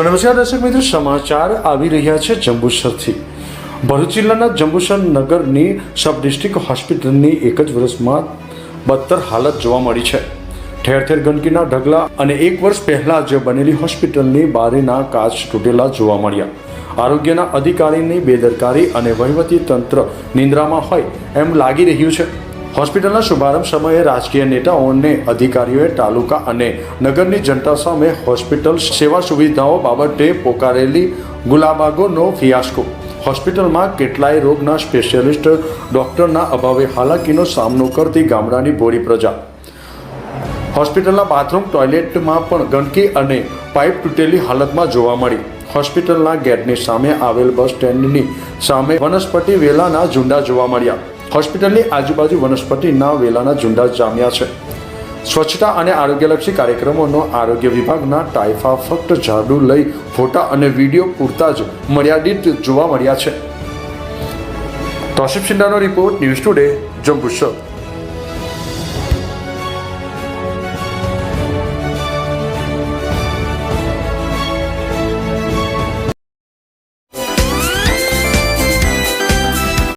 તો નમસ્કાર દર્શક મિત્રો, સમાચાર આવી રહ્યા છે જંબુસરથી. ભરૂચ જિલ્લાના જંબુસર નગરની સબ ડિસ્ટ્રિક્ટ હોસ્પિટલની એક જ વર્ષમાં બદતર હાલત જોવા મળી છે. ઠેર ઠેર ગંદકીના ઢગલા અને એક વર્ષ પહેલા જે બનેલી હોસ્પિટલની બારીના કાચ તૂટેલા જોવા મળ્યા. આરોગ્યના અધિકારીની બેદરકારી અને વહીવટી તંત્ર નિંદ્રામાં હોય એમ લાગી રહ્યું છે. હોસ્પિટલના શુભારંભ સમયે રાજકીય નેતાઓને અધિકારીઓએ તાલુકા અને નગરની જનતા સામે હોસ્પિટલ સેવા સુવિધાઓ બાબતે પોકારેલી ગુલાબાગોનો ફિયાસ્કો. હોસ્પિટલમાં કેટલાય રોગના સ્પેશિયાલિસ્ટ ડોક્ટરના અભાવે હાલાકીનો સામનો કરતી ગામડાની ભોળી પ્રજા. હોસ્પિટલના બાથરૂમ, ટોયલેટમાં પણ ગંદકી અને પાઇપ તૂટેલી હાલતમાં જોવા મળી. હોસ્પિટલના ગેટની સામે આવેલ બસ સ્ટેન્ડની સામે વનસ્પતિ વેલાના ઝુંડા જોવા મળ્યા. હોસ્પિટલની આજુબાજુ વનસ્પતિના વેલાના ઝુંડા જામ્યા છે. સ્વચ્છતા અને આરોગ્યલક્ષી કાર્યક્રમોનો આરોગ્ય વિભાગના ટાઇફા ફક્ત ઝાડુ લઈ ફોટા અને વીડિયો પૂરતા જ મર્યાદિત જોવા મળ્યા છે. તોશિફ સિંડાનો રિપોર્ટ ન્યૂઝ ટુડે, જંબુસર.